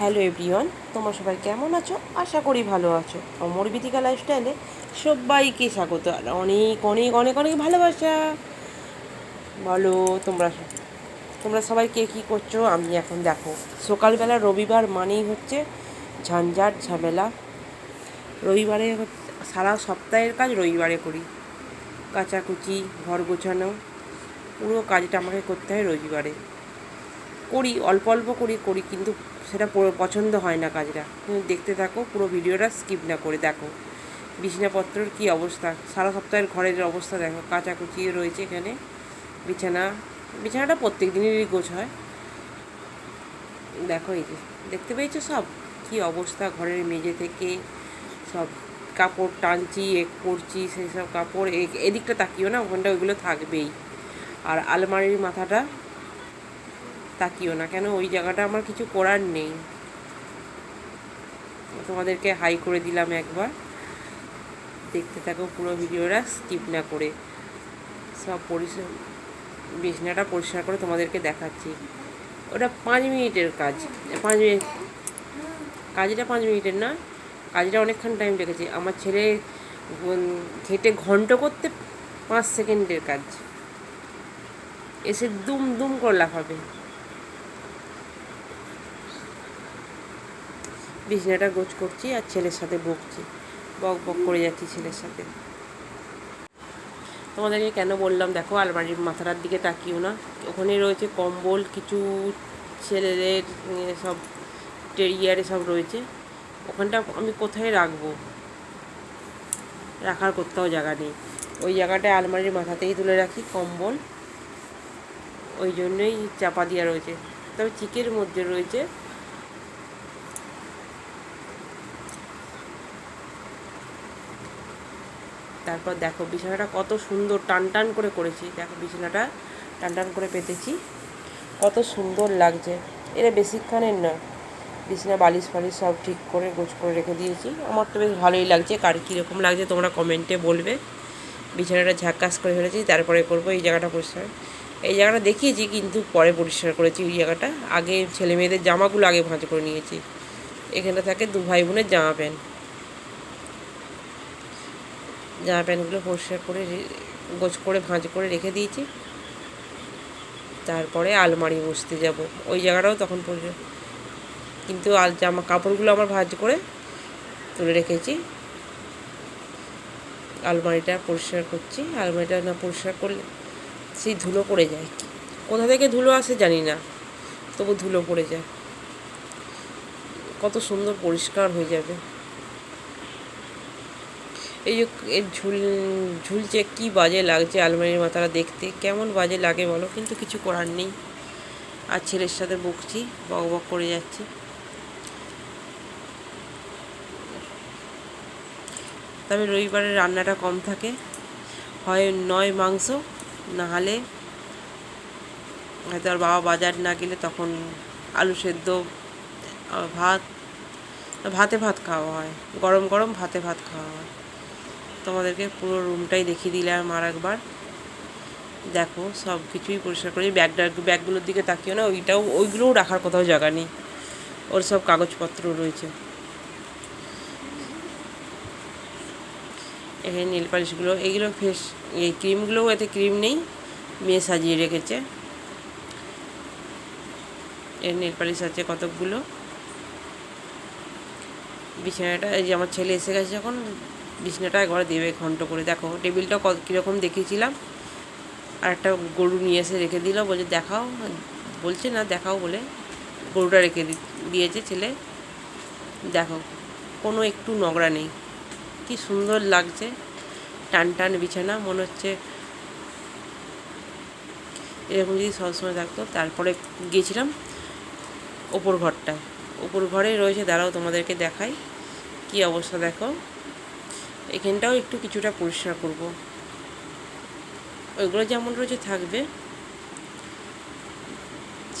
Hello everyone, তোমরা সবাই কেমন আছো? আশা করি ভালো আছো। অমর বিথিকা লাইফস্টাইলে সবাইকে স্বাগত আর অনেক অনেক অনেক অনেক ভালোবাসা। বলো, তোমরা তোমরা সবাই কে কী করছ? আমি এখন দেখো, সকালবেলা রবিবার মানেই হচ্ছে ঝঞ্ঝাট ঝামেলা। রবিবারে সারা সপ্তাহের কাজ রবিবারে করি। কাচাকুচি, ঘর গোছানো, পুরো কাজটা আমাকে করতে হয় রবিবারে। করি, অল্প অল্প করি করি, কিন্তু সেটা পছন্দ হয় না কাজটা। দেখতে থাকো, পুরো ভিডিওটা স্কিপ না করে দেখো। বিছানাপত্রের কী অবস্থা? সারা সপ্তাহের ঘরের অবস্থা দেখো। কাচাকুচি রয়েছে এখানে। বিছানা, বিছানাটা প্রত্যেক দিনেরই গোছ হয়। দেখো এই যে, দেখতে পেয়েছ সব? কী অবস্থা ঘরের মেঝে থেকে? সব কাপড় টানছি, এক করছি, সেই সব কাপড়। এদিকটা তাকিও না, ওখানটা ওইগুলো থাকবেই। আর আলমারির মাথাটা তাকিও না, কেন ওই জায়গাটা আমার কিছু করার নেই। তোমাদেরকে হাই করে দিলাম একবার। দেখতে থাকো পুরো ভিডিওটা, স্কিপ না করে সব পরিষ্কার, বিছনাটা পরিষ্কার করে তোমাদেরকে দেখাচ্ছি। ওটা পাঁচ মিনিটের কাজ, পাঁচ মিনিট, কাজটা পাঁচ মিনিটের না, কাজটা অনেকক্ষণ টাইম লেগেছে। আমার ছেলে ঘেটে ঘন্ট করতে পাঁচ সেকেন্ডের কাজ। এসে দুম দুম করে লাফাবে। বিছনাটা গোছ করছি আর ছেলের সাথে বকছি। বক বক করে যাচ্ছি ছেলের সাথে। তোমাদেরকে কেন বললাম, দেখো আলমারির মাথাটার দিকে তাকিও না। ওখানে রয়েছে কম্বল, কিছু ছেলেদের সব টেরিয়ারে সব রয়েছে। ওখানটা আমি কোথায় রাখব? রাখার কোথাও জায়গা নেই। ওই জায়গাটায় আলমারির মাথাতেই তুলে রাখি, কম্বল। ওই জন্যই চাপা দেওয়া রয়েছে। তবে চিকের মধ্যে রয়েছে তারপর দেখো বিছানাটা কত সুন্দর টান টান করে করেছি। দেখো বিছানাটা টান টান করে পেতেছি। কত সুন্দর লাগছে। এটা বেশিক্ষণের না। বিছানা, বালিশ ফালিশ সব ঠিক করে গোছ করে রেখে দিয়েছি। আমার তো বেশ ভালোই লাগছে। কার কীরকম লাগছে তোমরা কমেন্টে বলবে। বিছানাটা ঝাক্কাস করে ফেলেছি, তারপরে করব এই জায়গাটা পরিষ্কার। এই জায়গাটা দেখিয়েছি কিন্তু পরে পরিষ্কার করেছি ওই জায়গাটা। আগে ছেলে মেয়েদের জামাগুলো আগে ভাঁজ করে নিয়েছি। এখানে থাকে দু ভাই বোনের জামা প্যান্ট। জামা প্যান্টগুলো পরিষ্কার করে গোছ করে ভাঁজ করে রেখে দিয়েছি। তারপরে আলমারি বসতে যাব। ওই জায়গাটাও তখন পরিষ্কার। কিন্তু আল জামা কাপড়গুলো আমার ভাঁজ করে তুলে রেখেছি। আলমারিটা পরিষ্কার করছি। আলমারিটা না পরিষ্কার করলে সেই ধুলো পড়ে যায়। কোথা থেকে ধুলো আসে জানি না। তবু ধুলো পড়ে যায়। কত সুন্দর পরিষ্কার হয়ে যাবে। এই যে এর ঝুল ঝুলছে কি বাজে লাগছে আলমারির মাথাটা দেখতে। কেমন বাজে লাগে বলো, কিন্তু কিছু করার নেই। আর ছেলের সাথে বকছি, বক বক করে যাচ্ছি। তবে রবিবারে রান্নাটা কম থাকে। হয় নয় মাংস না হলে হয়তো আর বাবা বাজার না গেলে তখন আলু সেদ্ধ, ভাত, ভাতে ভাত খাওয়া হয়। গরম গরম ভাতে ভাত খাওয়া হয়। তোমাদেরকে পুরো রুমটাই দেখিয়ে দিলাম আর একবার। দেখো সব কিছুই পরিষ্কার করি ব্যাগটা ব্যাগগুলোর দিকে তাকিও না, ওইটাও, ওইগুলোও রাখার কোথাও জায়গা নেই। ওর সব কাগজপত্র রয়েছে। এখানে নীল পালিশগুলো এইগুলো ফেস, এই ক্রিমগুলোও এতে ক্রিম নেই, মেয়ে সাজিয়ে রেখেছে। এর নীল পালিশ আছে কতকগুলো? বিছানাটা, এই যে আমার ছেলে এসে গেছে যখন বিছানাটা একবার দেবে ঘন্ট করে। দেখো, টেবিলটা কত কীরকম দেখিয়েছিলাম। আর একটা গরু নিয়ে এসে রেখে দিল, বলছে, দেখাও। বলছে, না, দেখাও বলে গরুটা রেখে দিয়েছে ছেলে। দেখো, কোনো একটু নোংরা নেই। কি সুন্দর লাগছে। টান টান বিছানা, মনে হচ্ছে এরকম যদি সবসময় থাকতো। তারপরে গিয়েছিলাম ওপর ঘরটায়। ওপর ঘরে রয়েছে, দাঁড়াও তোমাদেরকে দেখাই। কি অবস্থা দেখো। এখানটাও একটু কিছুটা পরিষ্কার করব। ওইগুলো যেমন রয়েছে থাকবে,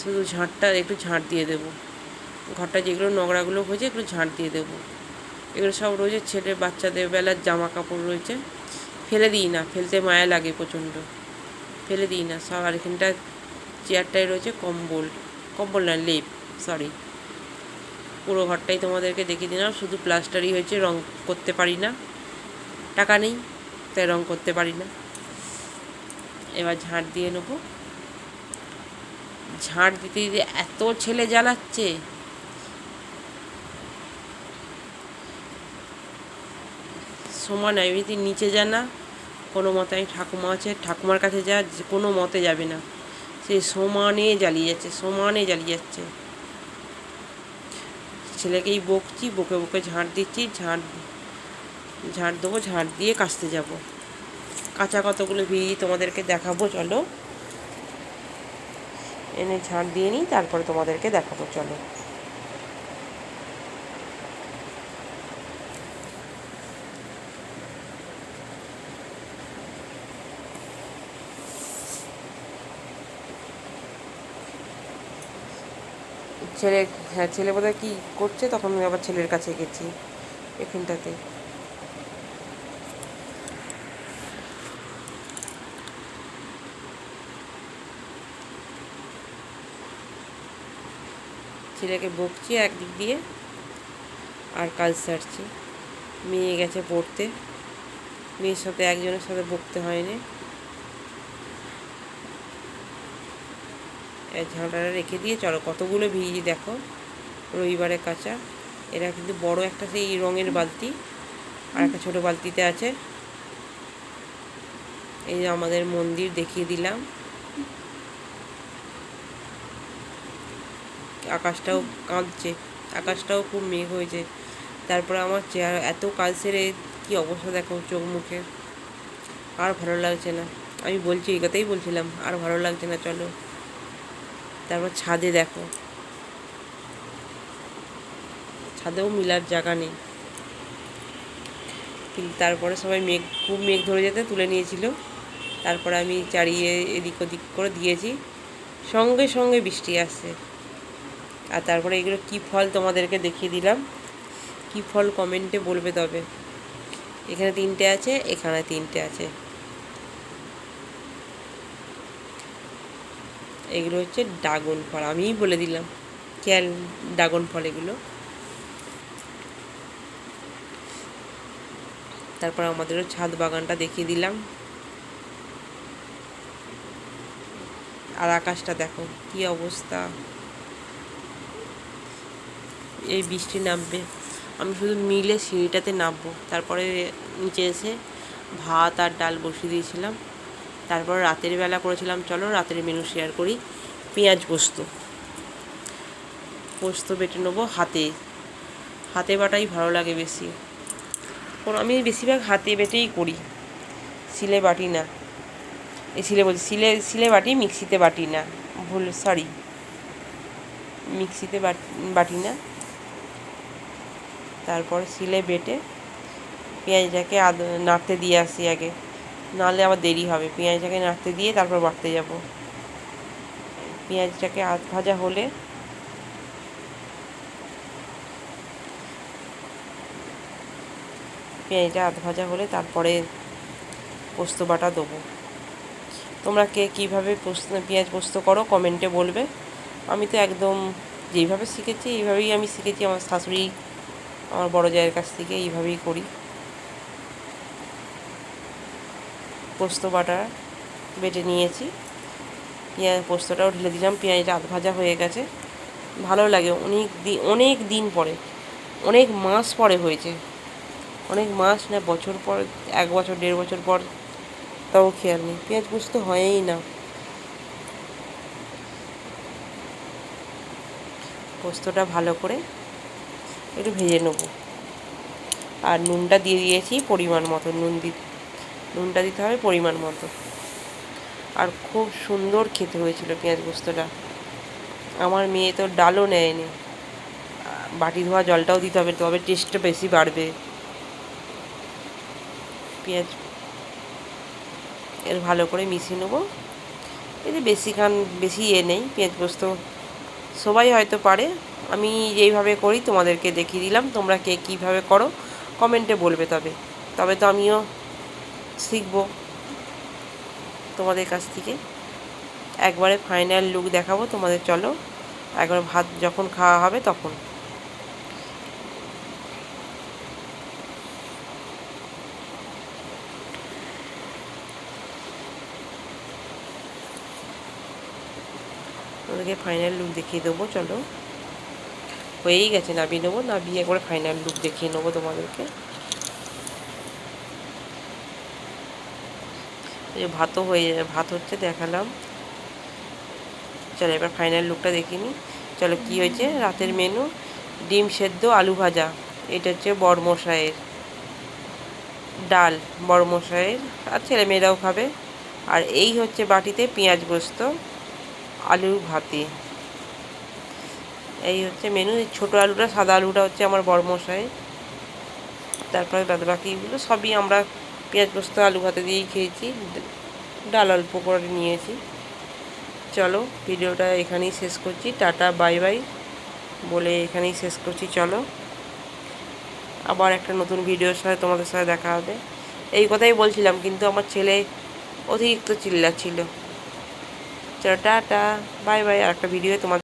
শুধু ঝাঁটটা, একটু ঝাঁট দিয়ে দেবো। ঘরটা যেগুলো নোংরাগুলো হয়েছে, এগুলো ঝাঁট দিয়ে দেবো। এগুলো সব রয়েছে ছেলে, বাচ্চাদের বেলার জামা কাপড় রয়েছে। ফেলে দিই না, ফেলতে মায়া লাগে প্রচণ্ড। ফেলে দিই না, সব আর এখানটা চেয়ারটায় রয়েছে কম্বল কম্বল না, লেপ সরি পুরো ঘরটাই তোমাদেরকে দেখিয়ে দিলাম, শুধু প্লাস্টারই হয়েছে, রং করতে পারি না। টাকা নেই, তাই রং করতে পারি না। এবার ঝাঁট দিয়ে নেব। ঝাঁট দিতে দিতে এত ছেলে জ্বালাচ্ছে। সমান এমনিতে নিচে যা না, কোনো মতে আমি ঠাকুমা আছে, ঠাকুমার কাছে যা কোনো মতে যাবে না। সে সমানে জ্বালিয়ে যাচ্ছে, সমানে জ্বালিয়ে যাচ্ছে। ছেলেকেই বকছি, বকে বকে ঝাঁট দিচ্ছি, ঝাঁট ঝাঁট দেবো ঝাঁট দিয়ে কাচতে যাব। কাঁচা কতগুলো ভিড়ি তোমাদেরকে দেখাবো, চলো। এনে ঝাঁট দিয়ে নিই, তারপরে তোমাদেরকে দেখাবো, চলো। ছেলে হ্যাঁ ছেলে বোধহয় কী করছে? তখন আমি আবার ছেলের কাছে গেছি, এখানটাতে। ছেলেকে বকছি একদিক দিয়ে আর কাজ সারছি। মেয়ে গেছে পড়তে। মেয়ের সাথে একজনের সাথে বকতে হয়নি। ঝাঁটাটা রেখে দিয়ে চলো, কতগুলো ভিজি দেখো। রবিবারে কাঁচা। এরা কিন্তু বড় একটা সেই রঙের বালতি আর একটা ছোটো বালতিতে আছে। এই যে আমাদের মন্দির দেখিয়ে দিলাম। আকাশটাও কাঁদছে আকাশটাও খুব মেঘ হয়েছে। তারপরে আমার চেহারা এত কাজ সেরে কী অবস্থা দেখো চোখ মুখে। আর ভালো লাগছে না। আমি বলছি, এই কথাই বলছিলাম, আর ভালো লাগছে না, চলো। তারপর ছাদে দেখো। ছাদেও মিলার জায়গা নেই। কিন্তু তারপরে সবাই মেঘ, খুব মেঘ ধরে যেতে তুলে নিয়েছিল। তারপরে আমি চারিয়ে এদিক ওদিক করে দিয়েছি। সঙ্গে সঙ্গে বৃষ্টি আসছে। আর তারপরে এগুলো কী ফল তোমাদেরকে দেখিয়ে দিলাম। কী ফল কমেন্টে বলবে তবে। এখানে তিনটে আছে, এখানে তিনটে আছে। এগুলো হচ্ছে ড্রাগন ফল, আমিই বলে দিলাম। খেয়াল ড্রাগন ফল এগুলো? তারপর আমাদেরও ছাদ বাগানটা দেখিয়ে দিলাম। আর আকাশটা দেখো, কি অবস্থা। এই বৃষ্টি নামবে। আমি শুধু মিলে সিঁড়িটাতে নামবো। তারপরে নিচে এসে ভাত আর ডাল বসিয়ে দিয়েছিলাম। তারপর রাতের বেলা করেছিলাম, চলো রাতের মেনু শেয়ার করি, পেঁয়াজ পোস্ত। পোস্ত বেটে নেব হাতে। হাতে বাটাই ভালো লাগে বেশি। আমি বেশিরভাগ হাতে বেটেই করি। সিলে বাটি না। এই সিলে বলছি সিলে সিলে বাটি, মিক্সিতে বাটি না। ভুল সরি মিক্সিতে বাটি না। তারপর সিলে বেটে পেঁয়াজটাকে আদ, নাড়তে দিয়ে আসি আগে। নাহলে আবার দেরি হবে। পেঁয়াজটাকে নাড়তে দিয়ে তারপর বাড়তে যাব। পেঁয়াজটাকে আধ ভাজা হলে পেঁয়াজটা আধ ভাজা হলে তারপরে পোস্ত বাটা দেবো। তোমরা কে কীভাবে পোস্ত, পেঁয়াজ পোস্ত করো কমেন্টে বলবে। আমি তো একদম যেইভাবে শিখেছি, এইভাবেই আমি শিখেছি। আমার শাশুড়ি আমার বড় জায়ের কাছ থেকে এইভাবেই করি। পোস্ত বাটা বেটে নিয়েছি। পেঁয়াজ, পোস্তটাও ঢেলে দিলাম। পেঁয়াজটা আধ ভাজা হয়ে গেছে। ভালো লাগে। অনেক দিন অনেক দিন পরে, অনেক মাস পরে হয়েছে। অনেক মাস না, বছর পর, এক বছর, দেড় বছর পর তাও খেয়াল নেই। পেঁয়াজ পোস্ত হয়ই না। পোস্তটা ভালো করে একটু ভেজে নেব। আর নুনটা দিয়ে দিয়েছি পরিমাণ মতো, নুন দি, নুনটা দিতে হবে পরিমাণ মতো। আর খুব সুন্দর খেতে হয়েছিল পেঁয়াজ পোস্তটা আমার মেয়ে তো ডালও নেয়নি। বাটি ধোয়া জলটাও দিতে হবে, তবে টেস্টটা বেশি বাড়বে। পেঁয়াজ এর ভালো করে মিশিয়ে নেব। এতে বেশিখান, বেশি এ নেই পেঁয়াজ পোস্ত সবাই হয়তো পারে। আমি যেইভাবে করি তোমাদেরকে দেখিয়ে দিলাম, তোমরা কে কীভাবে করো, কমেন্টে বলবে তবে। তবে তো আমিও শিখব তোমাদের কাছ থেকে। একবারে ফাইনাল লুক দেখাবো, তোমাদের চলো, একবার ভাত যখন খাওয়া হবে তখন। তোমাদেরকে ফাইনাল লুক দেখিয়ে দেবো, চলো। হয়েই গেছে নাবিয়ে নেব নাবিয়ে একবার ফাইনাল লুক দেখিয়ে নেব তোমাদেরকে। ভাতও হয়ে যাবে ভাত হচ্ছে দেখালাম। চলো এবার ফাইনাল লুকটা দেখিনি চলো কি হয়েছে? রাতের মেনু ডিম সেদ্ধ আলু ভাজা। এটা হচ্ছে বড়মশাইয়ের ডাল বড়মশাইয়ের আর ছেলে মেয়েরাও খাবে। আর এই হচ্ছে বাটিতে পেঁয়াজ পোস্ত আলু ভাতি। এই হচ্ছে মেনু এই ছোটো আলুটা, সাদা আলুটা হচ্ছে আমার বড়মশাই। তারপরে বাদ বাকিগুলো সবই আমরা পেঁয়াজ পোস্ত, আলু ভাতে দিয়েই খেয়েছি। ডাল, অল্প করে নিয়েছি। চলো, ভিডিওটা এখানেই শেষ করছি। Tata, bye bye. বলে এখানেই শেষ করছি, চলো। আবার একটা নতুন ভিডিওর সাথে তোমাদের সাথে দেখা হবে। এই কথাই বলছিলাম, কিন্তু আমার ছেলে অতিরিক্ত চিল্লাচ্ছিল। চলো, টাটা, বাই বাই। আর একটা ভিডিও তোমাদের